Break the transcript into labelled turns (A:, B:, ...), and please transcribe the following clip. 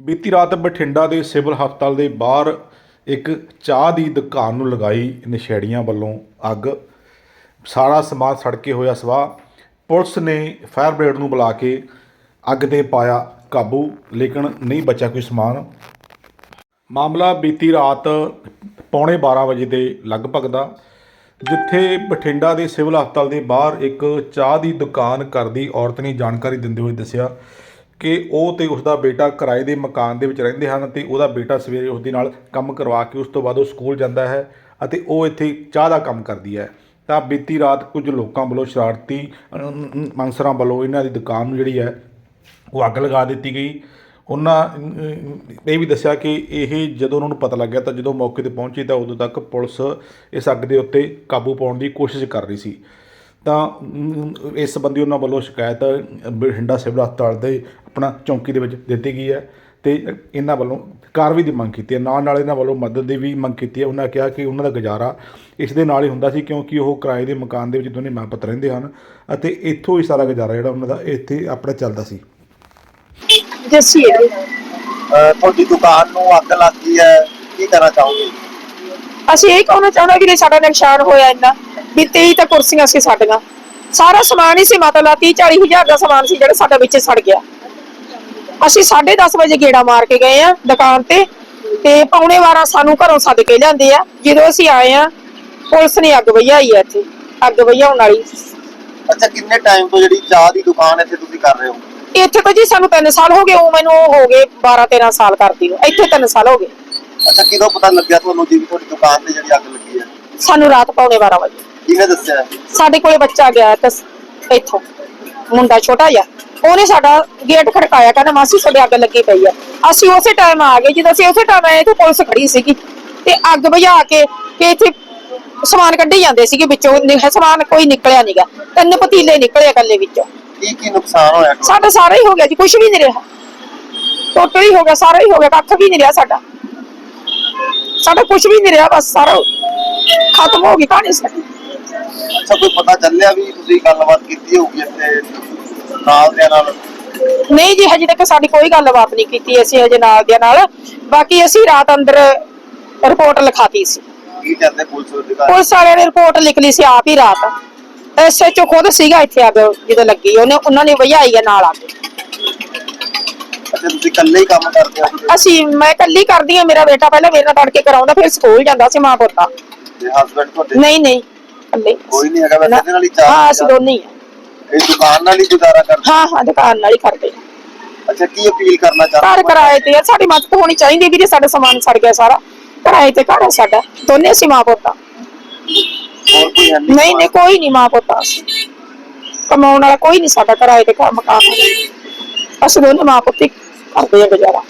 A: ਬੀਤੀ ਰਾਤ ਬਠਿੰਡਾ ਦੇ ਸਿਵਲ ਹਸਪਤਾਲ ਦੇ ਬਾਹਰ ਇੱਕ ਚਾਹ ਦੀ ਦੁਕਾਨ ਨੂੰ ਲਗਾਈ ਨਸ਼ੇੜੀਆਂ ਵੱਲੋਂ ਅੱਗ। ਸਾਰਾ ਸਮਾਨ ਸੜ ਕੇ ਹੋਇਆ ਸਵਾਹ ਪੁਲਿਸ ਨੇ ਫਾਇਰ ਬ੍ਰਿਗੇਡ ਨੂੰ ਬੁਲਾ ਕੇ ਅੱਗ ਤੇ ਪਾਇਆ ਕਾਬੂ, ਲੇਕਿਨ ਨਹੀਂ ਬਚਿਆ ਕੋਈ ਸਮਾਨ। ਮਾਮਲਾ ਬੀਤੀ ਰਾਤ ਪੌਣੇ 12 ਵਜੇ ਦੇ ਲਗਭਗ ਦਾ, ਜਿੱਥੇ ਬਠਿੰਡਾ ਦੇ ਸਿਵਲ ਹਸਪਤਾਲ ਦੇ ਬਾਹਰ ਇੱਕ ਚਾਹ ਦੀ ਦੁਕਾਨ ਕਰਦੀ ਔਰਤ ਨੇ ਜਾਣਕਾਰੀ ਦਿੰਦੇ ਹੋਏ ਦੱਸਿਆ ਕਿ ਉਹ ਤੇ ਉਸ ਦਾ ਬੇਟਾ ਕਿਰਾਏ ਦੇ ਮਕਾਨ ਦੇ ਵਿੱਚ ਰਹਿੰਦੇ ਹਨ ਤੇ ਉਹਦਾ ਬੇਟਾ ਸਵੇਰੇ ਉਸ ਦੇ ਨਾਲ ਕੰਮ ਕਰਵਾ ਕੇ ਉਸ ਤੋਂ ਬਾਅਦ ਉਹ ਸਕੂਲ ਜਾਂਦਾ ਹੈ ਅਤੇ ਉਹ ਇੱਥੇ ਚਾਹ ਦਾ ਕੰਮ ਕਰਦੀ ਹੈ। ਤਾਂ ਬੀਤੀ ਰਾਤ ਕੁਝ ਲੋਕਾਂ ਵੱਲੋਂ ਸ਼ਰਾਰਤੀ ਅਨਸਰਾਂ ਵੱਲੋਂ ਇਹਨਾਂ ਦੀ ਦੁਕਾਨ ਨੂੰ ਜਿਹੜੀ ਹੈ, ਉਹ ਅੱਗ ਲਗਾ ਦਿੱਤੀ ਗਈ। ਉਹਨਾਂ ਇਹ ਵੀ ਦੱਸਿਆ ਕਿ ਇਹ ਜਦੋਂ ਉਹਨਾਂ ਨੂੰ ਪਤਾ ਲੱਗਿਆ ਤਾਂ ਜਦੋਂ ਮੌਕੇ ਤੇ ਪਹੁੰਚੀ ਤਾਂ ਉਦੋਂ ਤੱਕ ਪੁਲਿਸ ਇਸ ਅੱਗ ਦੇ ਉੱਤੇ ਕਾਬੂ ਪਾਉਣ ਦੀ ਕੋਸ਼ਿਸ਼ ਕਰ ਰਹੀ ਸੀ। ਤਾਂ ਇਸ ਸੰਬੰਧੀ ਉਹਨਾਂ ਵੱਲੋਂ ਸ਼ਿਕਾਇਤ ਬਠਿੰਡਾ ਸਿਵਲ ਹਸਪਤਾਲ ਦੇ ਆਪਣਾ ਚੌਂਕੀ ਦੇ ਵਿੱਚ ਦਿੱਤੀ ਗਈ ਹੈ ਤੇ ਇਹਨਾਂ ਵੱਲੋਂ ਕਾਰਵਾਈ ਦੀ ਮੰਗ ਕੀਤੀ ਹੈ। ਨਾਲ ਨਾਲ ਇਹਨਾਂ ਵੱਲੋਂ ਮਦਦ ਦੀ ਵੀ ਮੰਗ ਕੀਤੀ ਹੈ। ਉਹਨਾਂ ਕਿਹਾ ਕਿ ਉਹਨਾਂ ਦਾ ਗੁਜ਼ਾਰਾ ਇਸ ਦੇ ਨਾਲ ਹੀ ਹੁੰਦਾ ਸੀ ਕਿਉਂਕਿ ਉਹ ਕਿਰਾਏ ਦੇ ਮਕਾਨ ਦੇ ਵਿੱਚ ਦੋਨੇ ਮਾਂ ਪੁੱਤ ਰਹਿੰਦੇ ਹਨ ਅਤੇ ਇੱਥੋਂ ਹੀ ਸਾਰਾ ਗੁਜ਼ਾਰਾ ਜਿਹੜਾ ਉਹਨਾਂ ਦਾ ਇੱਥੇ ਆਪਣਾ ਚੱਲਦਾ ਸੀ।
B: ਜੱਸੀ ਹੈ। ਜੀ।
C: ਅਹ ਤੁਹਾਡੀ ਦੁਕਾਨ ਨੂੰ ਅੱਗ ਲੱਗ ਹੈ। ਕੀ ਕਰਨਾ ਚਾਹੋਗੇ?
B: ਅਸੀਂ ਇਹ ਕਹਿਣਾ ਚਾਹੁੰਦੇ ਕਿ ਸਾਡਾ ਨੁਕਸਾਨ ਹੋਇਆ ਇੰਨਾ ਵੀ 23 ਤਾਂ ਕੁਰਸੀਆਂ ਸੀ ਸਾਡੀਆਂ। ਸਾਰਾ ਸਮਾਨ ਹੀ ਸੀ ਮਤਲਬ 30 40 ਹਜ਼ਾਰ ਦਾ ਸਮਾਨ ਸੀ ਜਿਹੜਾ ਸਾਡਾ ਵਿੱਚ ਸੜ ਗਿਆ। ਅਸੀਂ 10:30 ਵਜੇ ਗੇੜਾ ਮਾਰ ਕੇ ਗਏ ਆ ਦੁਕਾਨ ਤੇ ਤੇ ਪੌਣੇ 12 ਸਾਨੂੰ ਘਰੋਂ ਸੱਦ ਕੇ ਲਿਆਂਦੇ ਆ। ਜਦੋਂ ਅਸੀਂ ਆਏ ਆ ਪੁਲਿਸ ਨੇ ਅੱਗ ਵਜਾਈ ਆ ਇੱਥੇ ਅੱਗ ਵਜਾਉਣ ਵਾਲੀ।
C: ਅੱਛਾ ਕਿੰਨੇ ਟਾਈਮ ਤੋਂ ਜਿਹੜੀ ਚਾਹ ਦੀ ਦੁਕਾਨ ਇੱਥੇ ਤੁਸੀਂ ਕਰ ਰਹੇ ਹੋ?
B: ਇੱਥੇ ਤਾਂ ਜੀ ਸਾਨੂੰ 3 ਸਾਲ ਹੋ ਗਏ ਉਹ ਮੈਨੂੰ ਹੋ ਗਏ 12 13 ਸਾਲ ਕਰਦੀ ਨੂੰ। ਇੱਥੇ 3 ਸਾਲ ਹੋ ਗਏ।
C: ਅੱਛਾ ਕਿਦੋਂ ਪਤਾ ਲੱਗਿਆ ਤੁਹਾਨੂੰ ਜੀ ਤੁਹਾਡੀ ਦੁਕਾਨ ਤੇ ਜਿਹੜੀ ਅੱਗ ਲੱਗੀ ਹੈ?
B: ਸਾਨੂੰ ਰਾਤ ਪੌਣੇ 12 ਵਜੇ।
C: ਕਿਹਨੇ ਦੱਸਿਆ?
B: ਸਾਡੇ ਕੋਲੇ ਬੱਚਾ ਗਿਆ ਤਾਂ ਇੱਥੋਂ। ਮੁੰਡਾ ਛੋਟਾ ਜਿਹਾ। ਉਹਨੇ ਸਾਡਾ ਗੇਟ ਖੜਕਾਇਆ ਕਹਿੰਦਾ ਮਾਸੀ ਸਾਡੇ ਅੱਗ ਲੱਗੀ ਪਈ ਆ। ਅਸੀਂ ਉਸੇ ਟਾਈਮ ਆ ਗਏ ਜਦੋਂ ਅਸੀਂ ਉਸੇ ਟਾਈਮ ਆਏ ਤੇ ਪੁਲਿਸ ਖੜੀ ਸੀਗੀ। ਤੇ ਅੱਗ ਬੁਝਾ ਕੇ ਤੇ ਇੱਥੇ ਸਮਾਨ ਕੱਢੀ ਜਾਂਦੇ ਸੀਗੇ ਵਿੱਚੋਂ। ਨਿ- ਸਮਾਨ ਕੋਈ ਨਿਕਲਿਆ ਨਹੀਂਗਾ ਤਿੰਨ ਪਤੀਲੇ ਨਿਕਲੇ ਇਕੱਲੇ ਵਿੱਚੋਂ।
C: ਕੀ ਕੀ ਨੁਕਸਾਨ ਹੋਇਆ? ਤੁਹਾਡਾ?
B: ਸਾਡਾ ਸਾਰਾ ਹੀ ਹੋ ਗਿਆ ਜੀ ਕੁਝ ਵੀ ਨਹੀਂ ਰਿਹਾ। ਟੋਟਲ ਹੀ ਹੋ ਗਿਆ ਸਾਰਾ ਹੀ ਹੋ ਗਿਆ ਕੱਖ ਵੀ ਨਹੀਂ ਰਿਹਾ ਸਾਡਾ। ਸਾਡਾ ਕੁਝ ਵੀ ਨਹੀਂ ਰਿਹਾ ਬਸ ਸਾਰਾ ਖਤਮ ਹੋ ਗਈ ਕਹਾਣੀ ਸਾਡੀ।
C: ਅੱਛਾ ਕੋਈ ਪਤਾ ਚੱਲਿਆ ਵੀ ਤੁਸੀਂ ਗੱਲਬਾਤ ਕੀਤੀ ਹੋਊਗੀ ਇੱਥੇ ਨਾਲ ਦੇ ਨਾਲ?
B: ਨਹੀਂ ਜੀ ਹਜੇ ਤੱਕ ਸਾਡੀ ਕੋਈ ਗੱਲਬਾਤ ਨਹੀਂ ਕੀਤੀ ਅਸੀਂ ਹਜੇ ਨਾਲ ਦੇ ਨਾਲ। ਬਾਕੀ ਅਸੀਂ ਰਾਤ ਅੰਦਰ ਰਿਪੋਰਟ ਲਿਖਾਤੀ ਸੀ।
C: ਕੀ ਕਹਿੰਦੇ ਪੁਲਿਸ ਅਧਿਕਾਰੀ?
B: ਪੁਲਿਸ ਵਾਲਿਆਂ ਨੇ ਰਿਪੋਰਟ ਲਿਖ ਲਈ ਸੀ ਆਪ ਹੀ ਰਾਤ। ਐਸਐਚਓ ਖੁਦ ਸੀਗਾ ਇੱਥੇ ਅੱਗ ਜਦੋਂ ਲੱਗੀ ਉਹਨੇ ਉਹਨਾਂ ਨੇ ਵਜਾਈ ਆ ਨਾਲ ਆ ਕੇ।
C: ਅੱਛਾ ਤੁਸੀਂ ਇਕੱਲੇ ਹੀ ਕੰਮ ਕਰਦੇ ਹੋ?
B: ਅਸੀਂ ਮੈਂ ਇਕੱਲੀ ਕਰਦੀ ਆ ਮੇਰਾ ਬੇਟਾ ਪਹਿਲਾਂ ਮੇਰੇ ਨਾਲ ਤੜਕੇ ਕਰਾਉਂਦਾ ਫਿਰ ਸਕੂਲ ਜਾਂਦਾ ਸੀ ਮਾਂ ਪੁੱਤਾ
C: ਤੇ ਹਸਬੰਡ ਤੁਹਾਡੇ?
B: ਨਹੀਂ ਨਹੀਂ। ਇਕੱਲੇ
C: ਕੋਈ ਨਹੀਂ ਹੈਗਾ ਵੈਸੇ। ਇਹਦੇ ਨਾਲ ਹੀ ਚਾਹ
B: ਹਾਂ ਅਸੀਂ ਦੋਨੇ ਹੀ ਆ।
C: ਇਹ ਦੁਕਾਨ ਨਾਲ ਹੀ ਗੁਜ਼ਾਰਾ ਕਰਦੇ
B: ਹਾਂ? ਹਾਂ ਦੁਕਾਨ ਨਾਲ ਹੀ ਕਰਦੇ ਆ।
C: ਅੱਛਾ ਕੀ ਅਪੀਲ ਕਰਨਾ ਚਾਹੁੰਦੇ
B: ਘਰ ਕਿਰਾਏ ਤੇ ਆ ਸਾਡੀ ਮਦਦ ਹੋਣੀ ਚਾਹੀਦੀ ਵੀਰੇ ਸਾਡਾ ਸਮਾਨ ਸੜ ਗਿਆ ਸਾਰਾ। ਕਿਰਾਏ ਤੇ ਘਰ ਆ ਸਾਡਾ ਦੋਨੇ ਅਸੀਂ ਮਾਂ ਪੁੱਤਾਂ
C: ਹੋਰ ਕੋਈ ਹੈ ਨਹੀਂ
B: ਨਹੀਂ ਨਹੀਂ ਕੋਈ ਨਹੀਂ ਮਾਂ ਪੁੱਤਾਂ ਅਸੀਂ। ਕਮਾਉਣ ਵਾਲਾ ਕੋਈ ਨਹੀਂ ਸਾਡਾ ਕਿਰਾਏ ਤੇ ਘਰ ਮਕਾਨ ਅਸੀਂ ਦੋਨੇ ਮਾਂ ਪੁੱਤੀ ਕਰਦੇ ਆ ਗੁਜ਼ਾਰਾ।